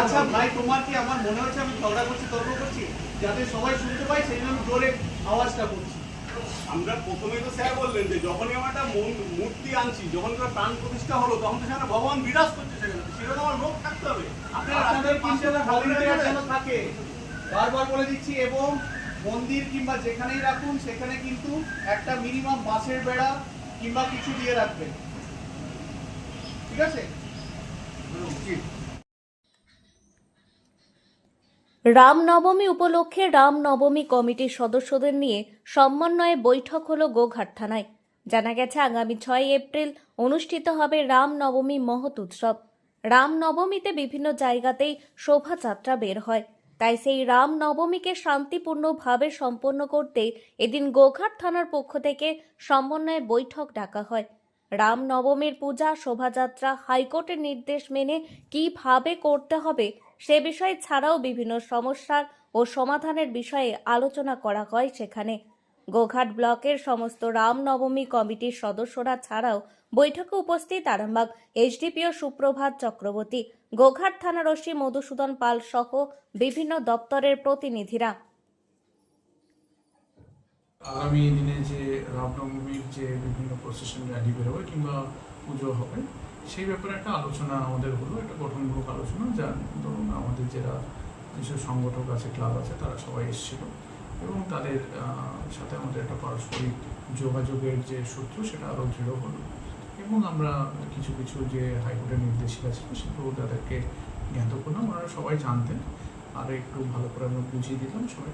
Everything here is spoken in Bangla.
আচ্ছা ভাই তোমার কি আমার মনে হচ্ছে আমি ঝগড়া করছি তর্ক করছি যাতে সবাই শুনতে পায় সেই জন্য জোরে আওয়াজটা করছি আমরা প্রথমেই তো স্যার বললেন যে যখনই আমরা একটা মূর্তি আনছি যখন একটা প্রাণ প্রতিষ্ঠা হলো তখন তো সেখানে ভগবান বিরাজ করছে সেখানে। সেখানে আমার লোক থাকতে হবে। আপনাদের থাকে? বারবার বলে দিচ্ছি এবং মন্দির কিংবা যেখানেই রাখুন সেখানে কিন্তু একটা মিনিমাম বাঁশের বেড়া কিংবা কিছু দিয়ে রাখবেন। ঠিক আছে? রামনবমী উপলক্ষে রামনবমী কমিটির সদস্যদের নিয়ে সমন্বয়ে বৈঠক হলো গোঘাট থানায়। জানা গেছে, আগামী ছয় এপ্রিল অনুষ্ঠিত হবে রামনবমী মহৎ উৎসব। রামনবমীতে বিভিন্ন জায়গাতেই শোভাযাত্রা বের হয়। তাই সেই রাম রামনবমীকে শান্তিপূর্ণভাবে সম্পন্ন করতে এদিন গোঘাট থানার পক্ষ থেকে সমন্বয়ে বৈঠক ডাকা হয়। রাম নবমীর পূজা, শোভাযাত্রা, হাইকোর্টের নির্দেশ মেনে কীভাবে করতে হবে সে বিষয়ে ছাড়াও বিভিন্ন সমস্যার ও সমাধানের বিষয়ে আলোচনা করা হয় সেখানে। গোঘাট ব্লকের সমস্ত রামনবমী কমিটির সদস্যরা ছাড়াও বৈঠকে উপস্থিত আরামবাগ এইচডিপিও সুপ্রভাত চক্রবর্তী, গোঘাট থানার ওসি মধুসূদন পাল সহ বিভিন্ন দপ্তরের প্রতিনিধিরা। আগামী দিনে যে রামনবমীর যে বিভিন্ন প্রসেশন র্যালি বেরোবে কিংবা পুজো হবে, সেই ব্যাপারে একটা আলোচনা আমাদের হলো, একটা গঠনমূলক আলোচনা, যা ধরুন আমাদের যারা যেসব সংগঠক আছে, ক্লাব আছে, তারা সবাই এসেছিল। এবং তাদের সাথে আমাদের একটা পারস্পরিক যোগাযোগের যে সূত্র, সেটা আরও দৃঢ় হলো। এবং আমরা কিছু কিছু যে হাইকোর্টের নির্দেশিকা ছিল, সেগুলো তাদেরকে জ্ঞাত করলাম। ওনারা সবাই জানতেন। আর একটু ভালো করে আমরা বুঝিয়ে দিলাম। সবাই